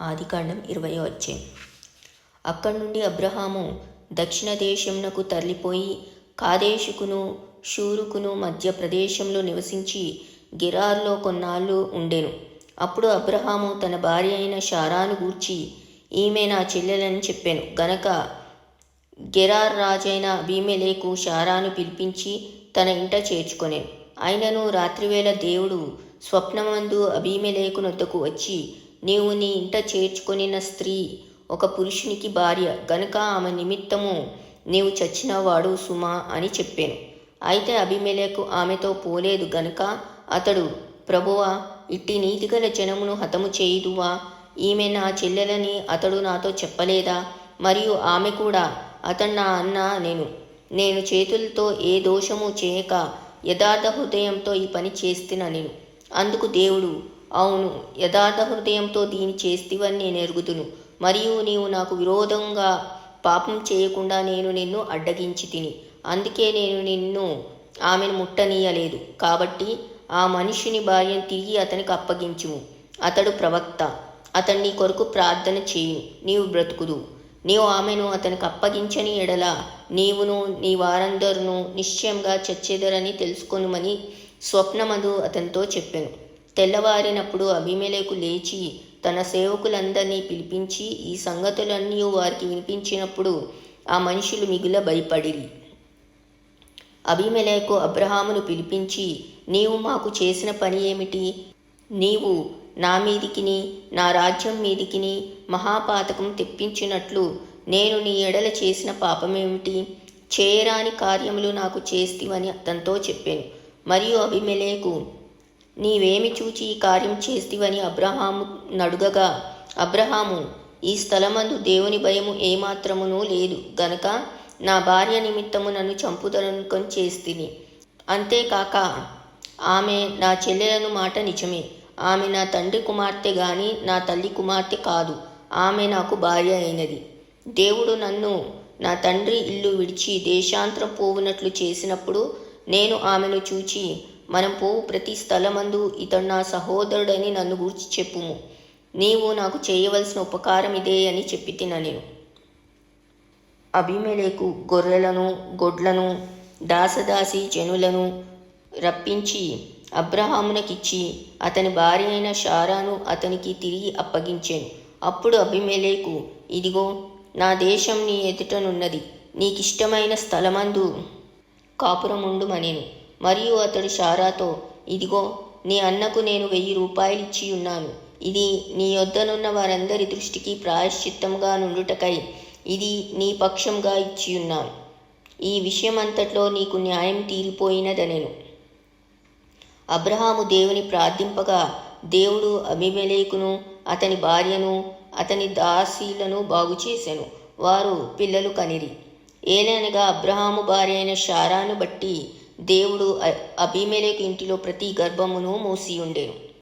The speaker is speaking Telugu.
ఆదికాండం ఇరవై వచ్చే అక్కడి నుండి అబ్రహాము దక్షిణ దేశంనకు తరలిపోయి కాదేశుకును షూరుకును మధ్య ప్రదేశంలో నివసించి గిరార్లో కొన్నాళ్ళు ఉండెను. అప్పుడు అబ్రహాము తన భార్య అయిన షారాను గూర్చి ఈమె నా చెల్లెలని చెప్పాను. గనక గెరార్ రాజైన భీమెలేకు షారాను పిలిపించి తన ఇంట చేర్చుకొనెను. ఆయనను రాత్రివేళ దేవుడు స్వప్నమందు అబీమెలేకునొద్దకు వచ్చి నీవు నీ ఇంట చేర్చుకొనిన స్త్రీ ఒక పురుషునికి భార్య గనుక ఆమె నిమిత్తము నీవు చచ్చినవాడు సుమా అని చెప్పాను. అయితే అభిమేలకు ఆమెతో పోలేదు గనుక అతడు ప్రభువా ఇట్టి నీతిగల జనమును హతము చేయుదువా? ఈమె నా చెల్లెలని అతడు నాతో చెప్పలేదా? మరియు ఆమె కూడా అతడు నా అన్న నేను. నేను చేతులతో ఏ దోషము చేయక యథార్థ హృదయంతో ఈ పని చేస్తున్నా నేను. అందుకు దేవుడు అవును యథార్థ హృదయంతో దీని చేస్తివని నేను ఎరుగుదును. మరియు నీవు నాకు విరోధంగా పాపం చేయకుండా నేను నిన్ను అడ్డగించి తిని అందుకే నేను నిన్ను ఆమెను ముట్టనీయలేదు. కాబట్టి ఆ మనిషిని భార్యను తిరిగి అతనికి అప్పగించుము. అతడు ప్రవక్త. అతన్ని నీ కొరకు ప్రార్థన చేయు నీవు బ్రతుకుదు. నీవు ఆమెను అతనికి అప్పగించని ఎడల నీవును నీ వారందరును నిశ్చయంగా చచ్చేదరని తెలుసుకొనుమని స్వప్నమదు అతనితో చెప్పాను. తెల్లవారినప్పుడు అభిమేలకు లేచి తన సేవకులందరినీ పిలిపించి ఈ సంగతులన్నీ వారికి వినిపించినప్పుడు ఆ మనుషులు మిగుల భయపడిరి. అభిమేలకు అబ్రహామును పిలిపించి నీవు మాకు చేసిన పని ఏమిటి? నీవు నా మీదికిని నా రాజ్యం మీదికిని మహాపాతకం తెప్పించినట్లు నేను నీ ఎడల చేసిన పాపమేమిటి? చేయరాని కార్యములు నాకు చేస్తివని అతనితో చెప్పాను. మరియు అభిమలేకు నీవేమి చూచి ఈ కార్యం చేస్తివని అబ్రహాము నడుగగా అబ్రహాము ఈ స్థలమందు దేవుని భయము ఏమాత్రమునూ లేదు. గనక నా భార్య నిమిత్తము నన్ను చంపుదనుకొని చేస్తిని. అంతేకాక ఆమె నా చెల్లెలను మాట నిజమే. ఆమె నా తండ్రి కుమార్తె గాని నా తల్లి కుమార్తె కాదు. ఆమె నాకు భార్య అయినది. దేవుడు నన్ను నా తండ్రి ఇల్లు విడిచి దేశాంతరం పోవునట్లు చేసినప్పుడు నేను ఆమెను చూచి మనం పోవు ప్రతి స్థలమందు ఇతడు నా సహోదరుడని నన్ను గూర్చి చెప్పుము. నీవు నాకు చేయవలసిన ఉపకారం ఇదే అని చెప్పి తిన నేను. అభిమేలేకు గొర్రెలను గొడ్లను దాసదాసి జనులను రప్పించి అబ్రహామునకిచ్చి అతని భార్య అయిన షారాను అతనికి తిరిగి అప్పగించాను. అప్పుడు అభిమేలేకు ఇదిగో నా దేశం నీ ఎదుటనున్నది నీకిష్టమైన స్థలమందు కాపురముండుమనేను. మరియు అతడు షారాతో ఇదిగో నీ అన్నకు నేను వెయ్యి రూపాయలు ఇచ్చి ఉన్నాను. ఇది నీ యొద్దనున్న వారందరి దృష్టికి ప్రాయశ్చిత్తంగా నుండుటకై ఇది నీ పక్షంగా ఇచ్చి ఉన్నాను. ఈ విషయమంతట్లో నీకు న్యాయం తీరిపోయినదనెను అబ్రహాము దేవుని ప్రార్థింపగా దేవుడు అభిమలేకును అతని భార్యను అతని దాసీలను బాగుచేశాను వారు పిల్లలు కనిరి. ఏలనగా అబ్రహాము భార్య అయిన షారాను బట్టి దేవుడు అభిమేలేకు ఇంటిలో ప్రతి గర్భమును మూసి ఉండెను